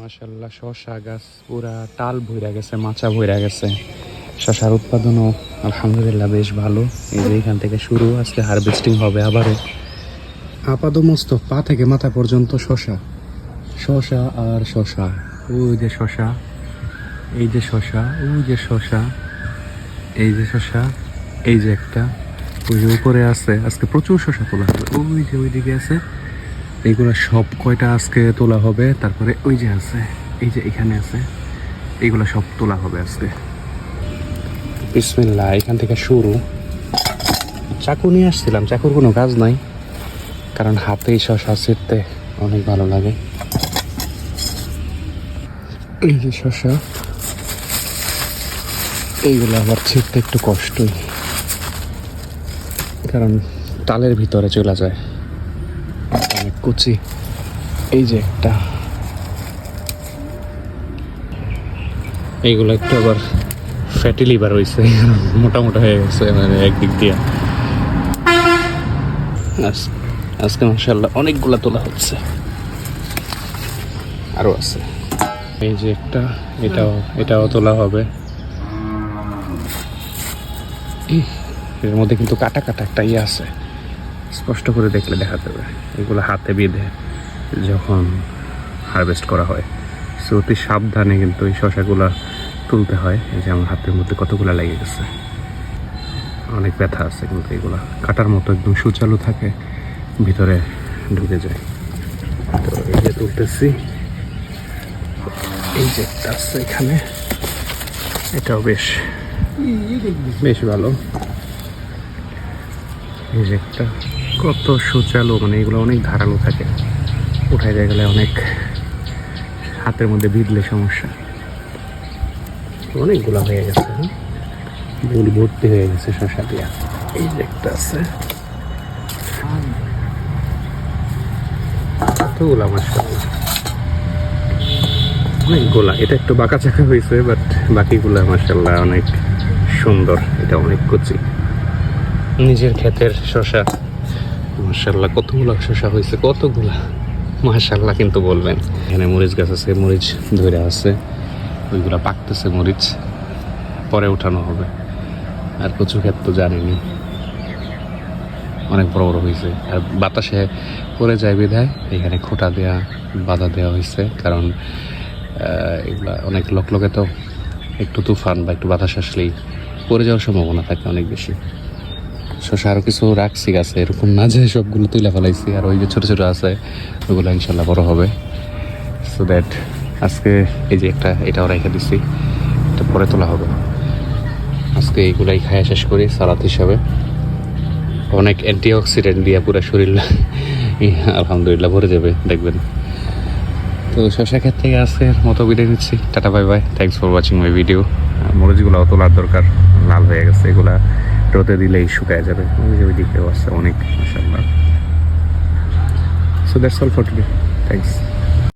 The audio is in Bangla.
মাশাল্লাহ শশা গাছ পুরা টাল ভইরা গেছে, মাচা ভইরা গেছে। শশার উৎপাদনও আলহামদুলিল্লাহ বেশ ভালো। এই যে এখান থেকে শুরু, আজকে হারভেস্টিং হবে আবারও। আপাদমস্ত পা থেকে মাথা পর্যন্ত শশা শশা আর শশা ওই যে শশা এই যে শশা ওই যে শশা এই যে শশা এই যে একটা। ওই যে উপরে আছে, আজকে প্রচুর শশা তোলা হবে। ওই যে ওইদিকে আছে। এইগুলো সব কয়টা আজকে তোলা হবে? তারপরে ওই যে আছে, এই যে এখানে আছে এইগুলো সব তোলা হবে আজকে। বিসমিল্লাহ, এখান থেকে শুরু। চাকু নিয়ে আসছিলাম, চাকুর কোনো কাজ নাই, কারণ হাতেই শশা ছিঁড়তে অনেক ভালো লাগে। এই যে শশা, এইগুলো আবার ছিঁড়তে একটু কষ্টই, কারণ তালের ভিতরে চলে যায়। কুচি। এই যে একটা। এইগুলো একটু আবার ফ্যাটি লিভার হয়েছে মোটা মোটা হয়ে গেছে মানে একদিক দিয়ে। আজ- আজকে মাসাল্লাহ অনেকগুলা তোলা হচ্ছে। আরও আছে। এই যে একটা এটাও এটাও তোলা হবে। এর মধ্যে কিন্তু কাটা কাটা একটা ইয়ে আছে। স্পষ্ট করে দেখলে দেখা যাবে। এগুলো হাতে বেঁধে যখন হারভেস্ট করা হয় সো অতি সাবধানে কিন্তু এই শশাগুলা তুলতে হয়। এই যে আমার হাতের মধ্যে কতগুলো লেগে গেছে। অনেক ব্যথা আছে কিন্তু এগুলা। কাটার মতো একদম সুচালু থাকে, ভিতরে ঢুকে যায়। তো এই যে তুলতেছি। এই যে আছে এখানে। এটাও বেশ বেশ ভালো। এই যে একটা। কত সুচালু মানে এগুলো অনেক ধারালো থাকে। উঠাই যায় গেলে অনেক হাতের মধ্যে বিঁধলে সমস্যা। অনেকগুলো হয়ে গেছে হ্যাঁ? বুল ভর্তি হয়ে গেছে শশা দিয়া। এই যে একটা আছে। কতগুলো মাসাল্লাহ অনেকগুলা। এটা একটু বাঁকা চাকা হয়েছে বাট বাকিগুলা মাসাল্লাহ অনেক সুন্দর। এটা অনেক কচি। নিজের ক্ষেতের শশা মাসাল্লাহ কতগুলো শশা হয়েছে, কতগুলা? মাসাল্লাহ কিন্তু বলবেন। এখানে মরিচ গাছ আছে, মরিচ ধরে আছে, ওইগুলা পাকতেছে মরিচ, পরে উঠানো হবে। আর কচু ক্ষেত তো জানেনি। অনেক বড় বড় হয়েছে আর বাতাসে পড়ে যায় বিধায় এখানে খোটা দেওয়া বাধা দেওয়া হয়েছে কারণ এগুলা অনেক লোক লোকে তো একটু তুফান বা একটু বাতাস আসলেই পড়ে যাওয়ার সম্ভাবনা থাকে অনেক বেশি। শশা আরও কিছু রাখছি গাছে, এরকম না যে সবগুলো তুলে ফেলাইছি, আর ওই যে ছোটো ছোটো আছে, ওগুলো ইনশাল্লাহ বড় হবে। সো দ্যাট আজকে এই যে একটা, এটাও রেখে দিছি, এটা পরে তোলা হবে। আজকে এইগুলাই খাওয়া শেষ করি, সালাদ হিসাবে। অনেক অ্যান্টিঅক্সিডেন্ট দিয়ে পুরো শরীর আলহামদুলিল্লাহ ভরে যাবে, দেখবেন। তো শশা ক্ষেত থেকে আজকের মতো বিদায় নিচ্ছি। Tata, bye bye. Thanks for watching my video মরিচগুলো তোলার দরকার, লাল হয়ে গেছে এগুলা। রোদে দিলেই শুকায় যাবে। ওই যে দিকেও আছে অনেক so that's all for today thanks